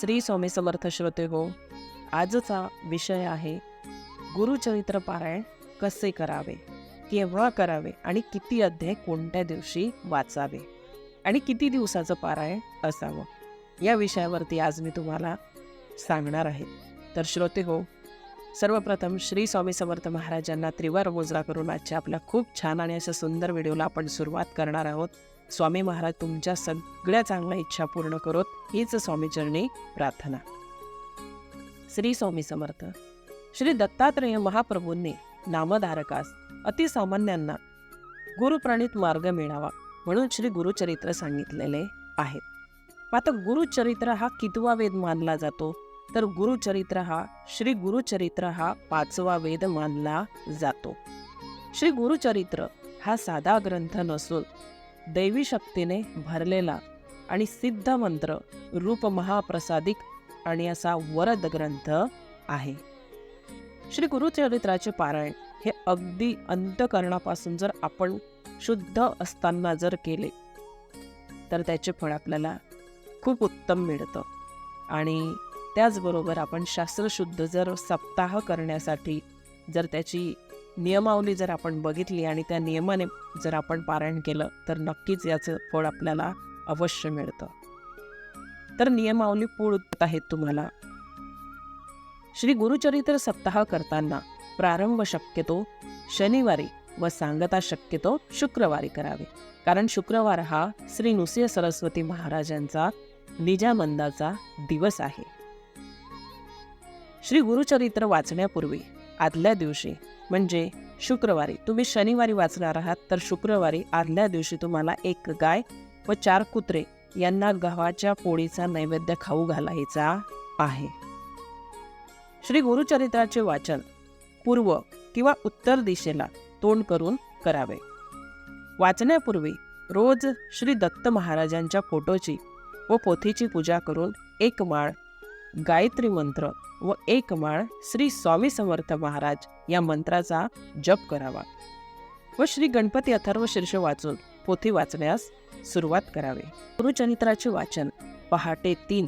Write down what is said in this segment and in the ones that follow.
श्री स्वामी समर्थ श्रोते हो आजचा विषय आहे गुरुचरित्र पारायण कसे करावे केव्हा करावे आणि किती अध्याय कोणत्या दिवशी वाचावे आणि किती दिवसाचं पारायण असावं या विषयावरती आज मी तुम्हाला सांगणार आहे. तर श्रोते हो सर्वप्रथम श्री स्वामी समर्थ महाराजांना त्रिवार मोजरा करून आजच्या आपल्या खूप छान आणि अशा सुंदर व्हिडिओला आपण सुरुवात करणार आहोत. स्वामी महाराज तुमच्या सगळ्या चांगल्या इच्छा पूर्ण करोत. हीच स्वामीचरणी प्रार्थना. श्री स्वामी समर्थ श्री दत्तात्रेय महाप्रभूंनी नामधारकास अतिसामान्यांना गुरुप्रणित मार्ग मिळावा म्हणून श्री गुरुचरित्र सांगितलेले आहेत. मात्र गुरुचरित्र हा कितवा वेद मानला जातो? तर गुरुचरित्र हा श्री गुरुचरित्र हा पाचवा वेद मानला जातो. श्री गुरुचरित्र हा साधा ग्रंथ नसून दैवी शक्तीने भरलेला आणि सिद्ध मंत्र रूप महाप्रसादिक आणि असा वरद ग्रंथ आहे. श्री गुरुचरित्राचे पारायण हे अगदी अंतकरणापासून जर आपण शुद्ध असताना जर केले तर त्याचे फळ आपल्याला खूप उत्तम मिळतं आणि त्याचबरोबर आपण शास्त्रशुद्ध जर सप्ताह करण्यासाठी जर त्याची नियमावली जर आपण बघितली आणि त्या नियमाने जर आपण पारायण केलं तर नक्कीच याचं फळ आपल्याला अवश्य मिळतं. तर नियमावली पूर्ण आहेत तुम्हाला. श्री गुरुचरित्र सप्ताह करताना प्रारंभ शक्यतो शनिवारी व सांगता शक्यतो शुक्रवारी करावे. कारण शुक्रवार हा श्री नृसिंह सरस्वती महाराजांचा निजामंदाचा दिवस आहे. श्री गुरुचरित्र वाचण्यापूर्वी आदल्या दिवशी म्हणजे शुक्रवारी तुम्ही शनिवारी वाचणार आहात तर शुक्रवारी आदल्या दिवशी तुम्हाला एक गाय व चार कुत्रे यांना गव्हाच्या पोळीचा नैवेद्य खाऊ घालायचा आहे. श्री गुरुचरित्राचे वाचन पूर्व किंवा उत्तर दिशेला तोंड करून करावे. वाचण्यापूर्वी रोज श्री दत्त महाराजांच्या फोटोची व पोथीची पूजा करून एक माळ गायत्री मंत्र व एक माळ श्री स्वामी समर्थ महाराज या मंत्राचा जप करावा व श्री गणपती अथर्व शीर्ष वाचून पोथी वाचण्यास सुरुवात करावी. गुरुचरित्राचे वाचन पहाटे तीन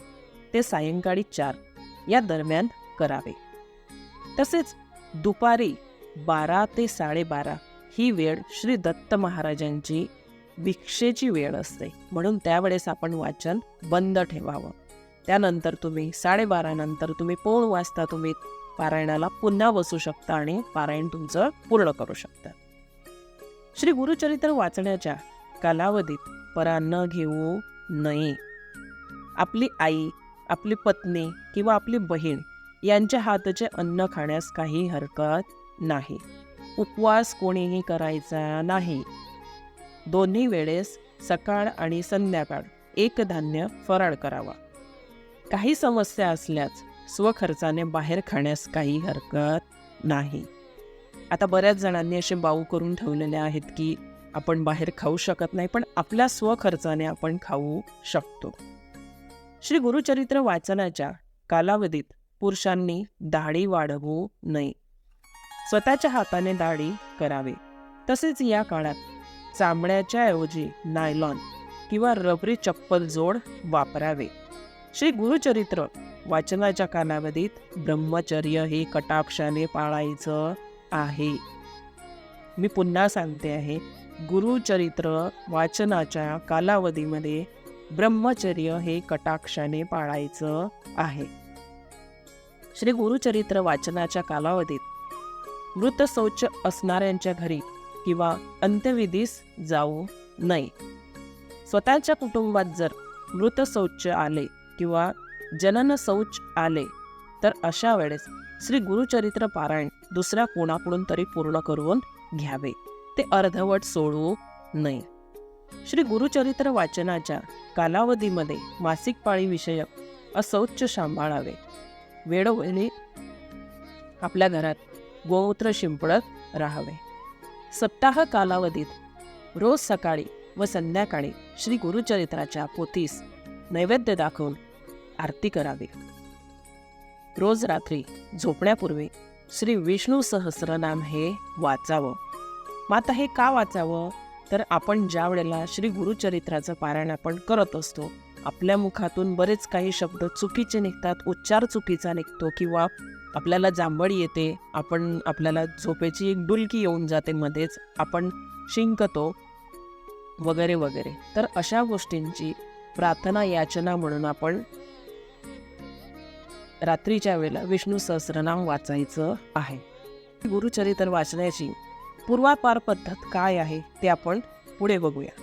ते सायंकाळी चार या दरम्यान करावे. तसेच दुपारी बारा ते साडेबारा ही वेळ श्री दत्त महाराजांची भिक्षेची वेळ असते. म्हणून त्यावेळेस आपण वाचन बंद ठेवावं. त्यानंतर तुम्ही साडेबारानंतर तुम्ही पोण वाजता तुम्ही पारायणाला पुन्हा बसू शकता आणि पारायण तुमचं पूर्ण करू शकता. श्री गुरुचरित्र वाचण्याच्या कालावधीत परान्न घेऊ नये. आपली आई आपली पत्नी किंवा आपली बहीण यांच्या हातचे अन्न खाण्यास काही हरकत नाही. उपवास कोणीही करायचा नाही. दोन्ही वेळेस सकाळ आणि संध्याकाळ एक धान्य फराळ करावा. काही समस्या असल्यास स्वखर्चाने बाहेर खाण्यास काही हरकत नाही. आता बऱ्याच जणांनी असे बाऊ करून ठेवलेले आहेत की आपण बाहेर खाऊ शकत नाही पण आपल्या स्वखर्चाने आपण खाऊ शकतो. श्री गुरुचरित्र वाचनाच्या कालावधीत पुरुषांनी दाढी वाढवू नये. स्वतःच्या हाताने दाढी करावी. तसेच या काळात चांबड्याच्या ऐवजी नायलॉन किंवा रबरी चप्पल जोड वापरावे. श्री गुरुचरित्र. वाचनाच्या कालावधीत ब्रह्मचर्य हे कटाक्षाने पाळायचं आहे. मी पुन्हा सांगते आहे गुरुचरित्र वाचनाच्या कालावधीमध्ये ब्रह्मचर्य हे कटाक्षाने पाळायचं आहे. श्री गुरुचरित्र वाचनाच्या कालावधीत मृत शौच असणाऱ्यांच्या घरी किंवा अंत्यविधीस जाऊ नये. स्वतःच्या कुटुंबात जर मृत शौच आले किंवा जनन शौच आले तर अशा वेळेस श्री गुरुचरित्र पारायण दुसऱ्या कोणाकडून तरी पूर्ण करून घ्यावे. ते अर्धवट सोडू नये. श्री गुरुचरित्र वाचनाच्या कालावधीमध्ये मासिक पाळी विषयक असौच सांभाळावे. वेळोवेळी आपल्या घरात गोमूत्र शिंपडत राहावे. सप्ताह कालावधीत रोज सकाळी व संध्याकाळी श्री गुरुचरित्राच्या पोथीस नैवेद्य दाखवून आरती करावी. रोज रात्री झोपण्यापूर्वी श्री विष्णू सहस्रनाम हे वाचावं. माता हे का वाचावं? तर आपण ज्या वेळेला श्री गुरुचरित्राचं पारायण आपण करत असतो आपल्या मुखातून बरेच काही शब्द चुकीचे निघतात उच्चार चुकीचा निघतो किंवा आपल्याला जांभळ येते आपण आपल्याला झोपेची एक डुलकी येऊन जाते मध्येच आपण शिंकतो वगैरे वगैरे. तर अशा गोष्टींची प्रार्थना याचना म्हणून आपण रात्रीच्या वेळेला विष्णू सहस्रनाम वाचायचं आहे. गुरुचरित्र वाचण्याची पूर्वापार पद्धत काय आहे ते आपण पुढे बघूया.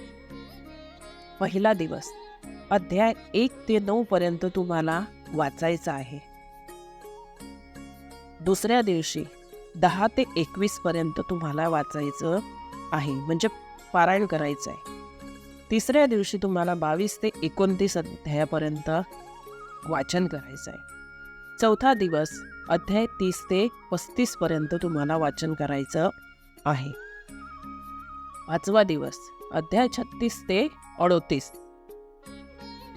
पहिला दिवस अध्याय एक ते नऊ पर्यंत तुम्हाला वाचायचा आहे. दुसऱ्या दिवशी दहा ते एकवीस पर्यंत तुम्हाला वाचायचं आहे. म्हणजे पारायण करायचं आहे तिसऱ्या दिवशी तुम्हाला बावीस ते एकोणतीस अध्यायापर्यंत वाचन करायचं आहे चौथा दिवस अध्याय तीस ते पस्तीसपर्यंत तुम्हाला वाचन करायचं आहे. पाचवा दिवस अध्याय छत्तीस ते अडोतीस.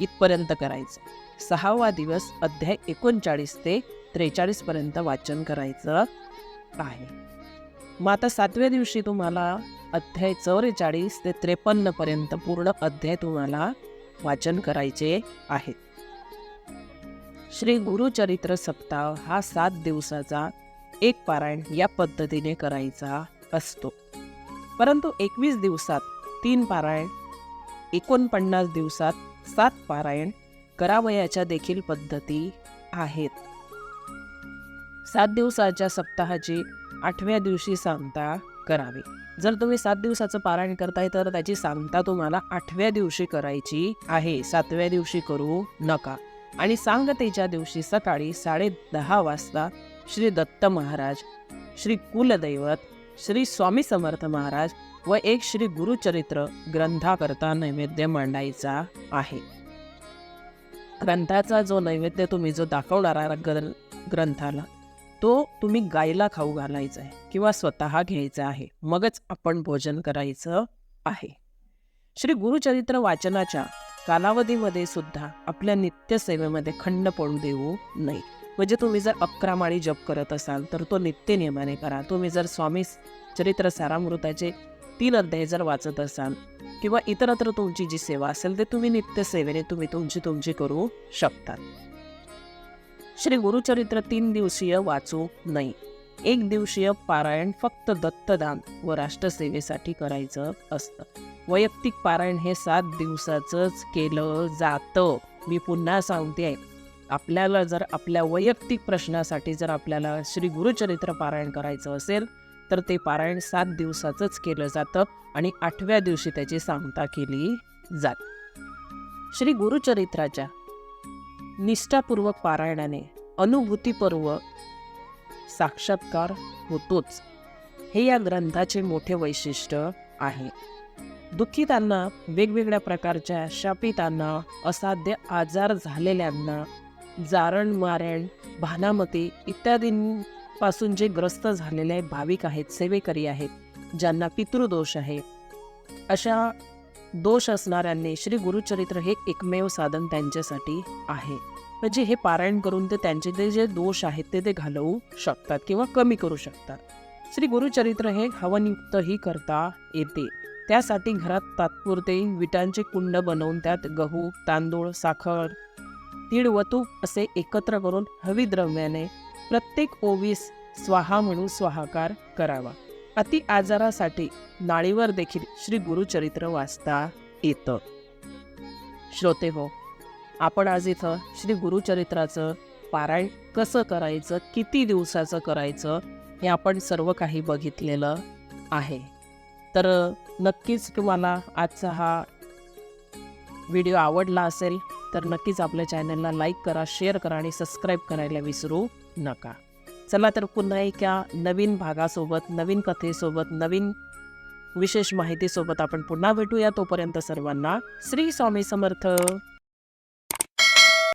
इथपर्यंत करायचं. सहावा दिवस अध्याय एकोणचाळीस ते त्रेचाळीसपर्यंत वाचन करायचं आहे. मग आता सातव्या दिवशी तुम्हाला अध्याय चौवेचाळीस ते त्रेपन्न पर्यंत पूर्ण अध्याय तुम्हाला वाचन करायचे आहेत. श्री गुरुचरित्र सप्ताह हा सात दिवसाचा एक पारायण या पद्धतीने करायचा असतो. परंतु एकवीस दिवसात तीन पारायण एकोणपन्नास दिवसात सात पारायण करावयाच्या देखील पद्धती आहेत. सात दिवसाच्या सप्ताहाची आठव्या दिवशी सांगता करावी. जर तुम्ही सात दिवसाचं पारायण करताय तर त्याची सांगता तुम्हाला आठव्या दिवशी करायची आहे. सातव्या दिवशी करू नका. आणि सांगतेच्या दिवशी सकाळी साडे दहा वाजता श्री दत्त महाराज श्री कुलदैवत श्री स्वामी समर्थ महाराज व एक श्री गुरुचरित्र ग्रंथाकरता नैवेद्य मांडायचा आहे. ग्रंथाचा जो नैवेद्य तुम्ही जो दाखवणारा ग्रंथाला तो तुम्ही गायला खाऊ घालायचा आहे किंवा स्वतः घ्यायचा आहे. मगच आपण भोजन करायचं आहे. श्री गुरुचरित्र वाचनाच्या कालावधीमध्ये सुद्धा आपल्या नित्यसेवेमध्ये खंड पडू देऊ नये. म्हणजे तुम्ही जर अकरा माळी जप करत असाल तर तो नित्य नियमाने करा. तुम्ही जर स्वामी चरित्र सारामृताचे तीन अध्याय जर वाचत असाल किंवा इतरत्र तुमची जी सेवा असेल ते तुम्ही नित्यसेवेने तुम्ही तुमची तुमची करू शकता. श्री गुरुचरित्र तीन दिवसीय वाचू नये. एक दिवसीय पारायण फक्त दत्तदान व राष्ट्रसेवेसाठी करायचं असतं. वैयक्तिक पारायण हे सात दिवसाचंच केलं जातं. मी पुन्हा सांगते. आपल्याला जर आपल्या वैयक्तिक प्रश्नासाठी जर आपल्याला श्री गुरुचरित्र पारायण करायचं असेल तर ते पारायण सात दिवसाचंच केलं जातं आणि आठव्या दिवशी त्याची सांगता केली जाते. श्री गुरुचरित्राच्या निष्ठापूर्वक पारायणाने अनुभूतीपर्व साक्षात्कार होतोच. हे या ग्रंथाचे मोठे वैशिष्ट्य आहे. दुःखितांना वेगवेगळ्या प्रकारच्या शापितांना असाध्य आजार झालेल्यांना जारण मारण भानामती इत्यादींपासून जे ग्रस्त झालेले भाविक आहेत सेवेकरी आहेत ज्यांना पितृदोष आहे अशा दोष असणाऱ्यांनी श्री गुरुचरित्र हे एकमेव साधन त्यांच्यासाठी आहे. म्हणजे हे पारायण करून ते त्यांचे ते जे दोष आहेत ते ते घालवू शकतात किंवा कमी करू शकतात. श्री गुरुचरित्र हे हवनयुक्तही करता येते. त्यासाठी घरात तात्पुरते विटांचे कुंड बनवून त्यात गहू तांदूळ साखर तीळ व तूप असे एकत्र करून हवी द्रव्याने प्रत्येक ओवीस स्वाहा म्हणून स्वाहाकार करावा. अति आजारासाठी नाळीवर देखील श्री गुरुचरित्र वाचता येतं. श्रोते हो आपण आज इथं श्री गुरुचरित्राचं पारायण कसं करायचं किती दिवसाचं करायचं हे आपण सर्व काही बघितलेलं आहे. तर नक्कीच तुम्हाला आजचा हा व्हिडिओ आवडला असेल तर नक्कीच आपल्या चॅनलला लाईक करा शेअर करा आणि सबस्क्राईब करायला विसरू नका. चला तर पुन्हा एका नवीन भागासोबत नवीन कथेसोबत नवीन विशेष माहितीसोबत आपण पुन्हा भेटूया तोपर्यंत सर्वांना श्री स्वामी समर्थ.